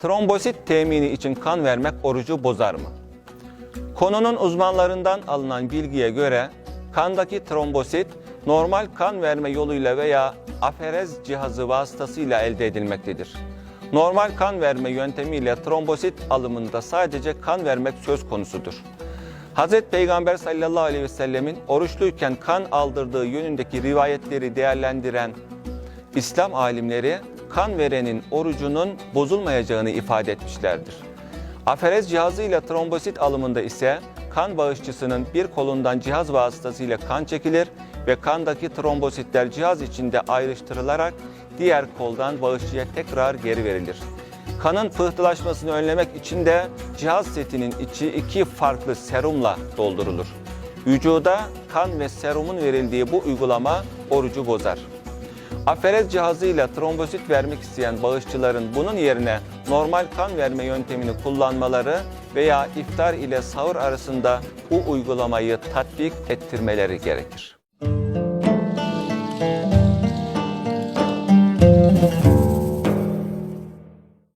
Trombosit temini için kan vermek orucu bozar mı? Konunun uzmanlarından alınan bilgiye göre kandaki trombosit normal kan verme yoluyla veya aferez cihazı vasıtasıyla elde edilmektedir. Normal kan verme yöntemiyle trombosit alımında sadece kan vermek söz konusudur. Hz. Peygamber sallallahu aleyhi ve sellemin oruçluyken kan aldırdığı yönündeki rivayetleri değerlendiren İslam alimleri kan verenin orucunun bozulmayacağını ifade etmişlerdir. Aferez cihazıyla trombosit alımında ise kan bağışçısının bir kolundan cihaz vasıtasıyla kan çekilir ve kandaki trombositler cihaz içinde ayrıştırılarak diğer koldan bağışçıya tekrar geri verilir. Kanın pıhtılaşmasını önlemek için de cihaz setinin içi iki farklı serumla doldurulur. Vücuda kan ve serumun verildiği bu uygulama orucu bozar. Aferez cihazıyla trombosit vermek isteyen bağışçıların bunun yerine normal kan verme yöntemini kullanmaları veya iftar ile sahur arasında bu uygulamayı tatbik ettirmeleri gerekir.